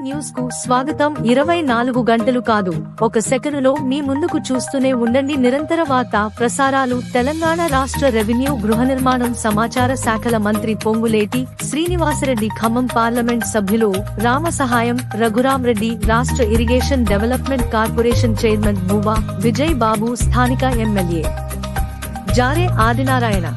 న్యూస్కు స్వాగతం. ఇరవై నాలుగు గంటలు కాదు. ఒక సెకనులో మీ ముందుకు చూస్తూనే ఉండండి. నిరంతర వార్త ప్రసారాలు తెలంగాణ రాష్ట్ర రెవెన్యూ గృహ నిర్మాణం సమాచార శాఖల మంత్రి పొంగులేటి శ్రీనివాసరెడ్డి ఖమ్మం పార్లమెంట్ సభ్యులు రామ సహాయం రఘురాం రెడ్డి రాష్ట్ర irrigation development corporation chairman Bhuva Vijay Babu స్థానిక ఎమ్మెల్యే. జారే ఆదినారాయణ.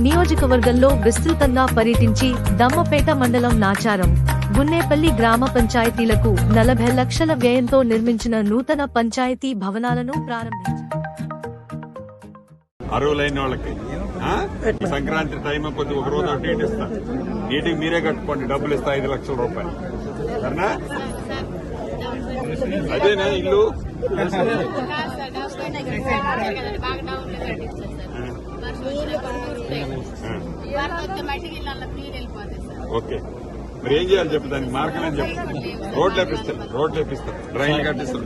నియోజకవర్గంలో విస్తృతంగా పర్యటించి దమ్మపేట మండలం నాచారం. గున్నేపల్లి గ్రామ పంచాయతీలకు నలభై లక్షల వ్యయంతో నిర్మించిన నూతన పంచాయతీ భవనాలను ప్రారంభించారు. అరువులైన వాళ్ళకి సంక్రాంతి టైం కొద్ది ఒక రోజు అటు ఇటు ఇస్తా. నీటికి మీరే కట్టుకోండి డబ్బులు ఇస్తా ఐదు లక్షల రూపాయలు. సరేనా? అదేనా ఇల్లు? ఓకే. మరి ఏం చేయాలి చెప్పు దానికి మార్గం ఏం చెప్పు? రోడ్లు వేపిస్తారు రోడ్లు వేపిస్తారు డ్రైన్లు కట్టిస్తారు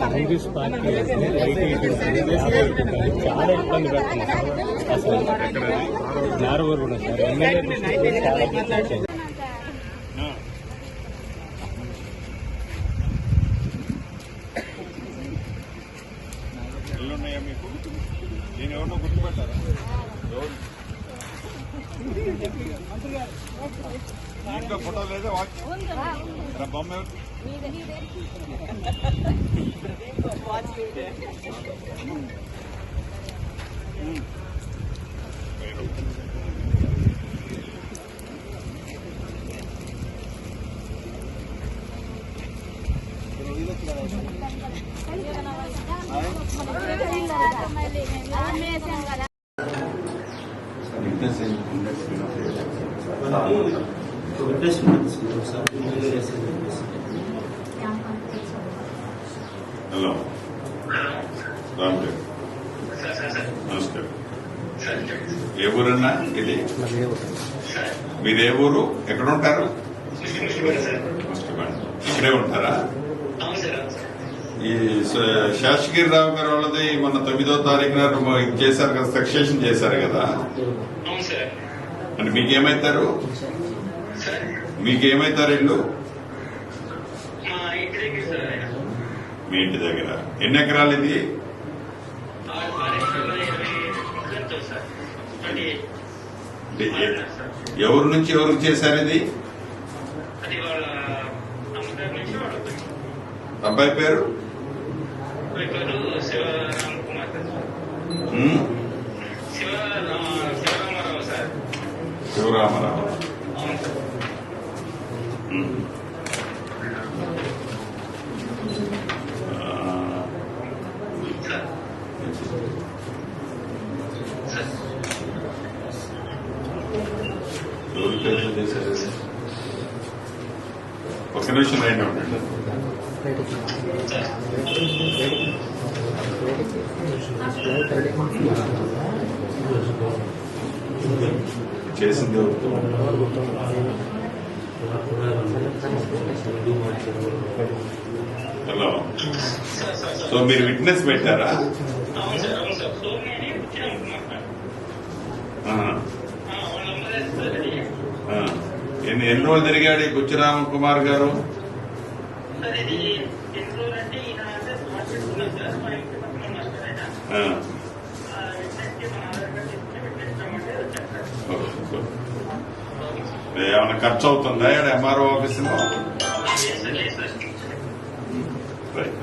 కాంగ్రెస్ పార్టీ చాలా ఇబ్బంది పెడుతున్నారు అసలు నారవరు కూడా సార్ ఎమ్మెల్యే ఇంట్లో ఫోటో లేదా వాచ్ రా బొమ్మ ఎవరు? హలో. నమస్తే నమస్కారం. ఏ ఊరన్నా ఇది? మీది ఏ ఊరు? ఎక్కడ ఉంటారు? ఇక్కడే ఉంటారా? ఈ శాసగిరి రావు గారు వాళ్ళది మొన్న తొమ్మిదో తారీఖున చేశారు కదా సక్సెషన్ చేశారు కదా. అంటే మీకేమైతారు? మీకేమైతారు ఇల్లు? మా ఇంటి దగ్గర ఎన్ని ఎకరాలు ఇది? ఎవరి నుంచి ఎవరికి చేశారు ఇది? అబ్బాయి పేరు పేరు శివరామ్ కుమార్ సార్ ఉమ్, శివ శివరామారావు? ఒక నిమిషం లైన్ ఉండండి. సార్ చేసింది హలో సో మీరు విట్నెస్ పెట్టారా? ఎన్ని ఎన్ని రోజులు తిరిగాడు ఈ గుచ్చరామ కుమార్ గారు? ఏమైనా ఖర్చు అవుతుందా ఎంఆర్ఓ ఆఫీసులో? రైట్.